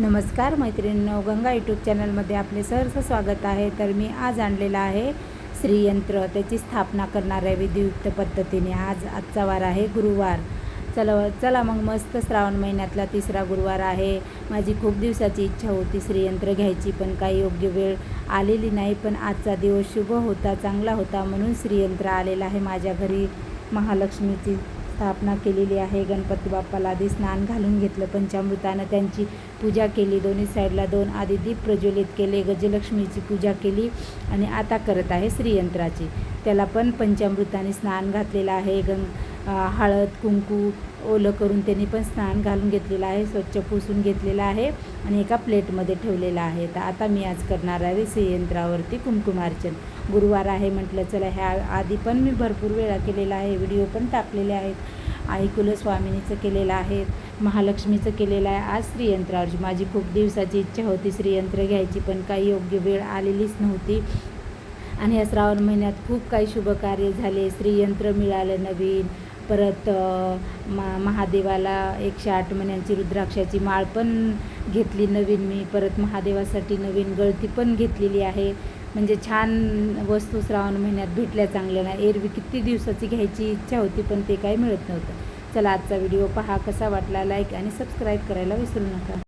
नमस्कार मैत्रिणींनो. गंगा यूट्यूब चॅनलमध्ये आपले सहर्ष स्वागत आहे. तर मी आज आणलेला आहे श्रीयंत्र. त्याची स्थापना करणार आहे विधियुक्त पद्धतीने आज आजचा वार आहे गुरुवार. चला चला मग मस्त श्रावण महिन्यातला तिसरा गुरुवार आहे. माझी खूप दिवसाची इच्छा होती श्रीयंत्र घ्यायची पण काही योग्य वेळ आलेली नाही. पण आजचा दिवस शुभ होता चांगला होता म्हणून श्रीयंत्र आलेलं आहे माझ्या घरी. महालक्ष्मीची स्थापना केलेली आहे. गणपती बाप्पाला आधी स्नान घालून घेतलं. पंचामृतानं त्यांची पूजा केली. दोन्ही साईडला दोन आधी दीप प्रज्वलित केले. गजलक्ष्मीची पूजा केली आणि आता करत आहे श्रीयंत्राची. त्याला पण पंचामृताने स्नान घातलेलं आहे. गंग हळद कुंकू ओलं करून त्यांनी पण स्नान घालून घेतलेलं आहे स्वच्छ पुसून घेतलेलं आहे आणि एका प्लेटमध्ये ठेवलेलं आहे. तर आता मी आज करणार आहे श्रीयंत्रावरती कुंकुमार्चन गुरुवार आहे म्हटलं चला ह्या आधी पण मी भरपूर वेळा केलेला आहे व्हिडिओ पण टाकलेले आहेत. आई कुलस्वामिनीचं केलेलं आहे महालक्ष्मीचं केलेलं आहे. आज श्रीयंत्रावरची माझी खूप दिवसाची इच्छा होती श्रीयंत्र घ्यायची पण काही योग्य वेळ आलेलीच नव्हती. आणि या श्रावण महिन्यात खूप काही शुभकार्य झाले. श्रीयंत्र मिळालं नवीन. परत मा महादेवाला एकशे आठ महिन्यांची रुद्राक्षाची माळ पण घेतली नवीन मी. परत महादेवासाठी नवीन गळती पण घेतलेली आहे. म्हणजे छान वस्तू श्रावण महिन्यात भेटल्या चांगल्या नाही एरवी किती दिवसाची घ्यायची इच्छा होती पण ते काही मिळत नव्हतं. चला आजचा व्हिडिओ पहा कसा वाटला लाईक आणि सबस्क्राईब करायला विसरू नका.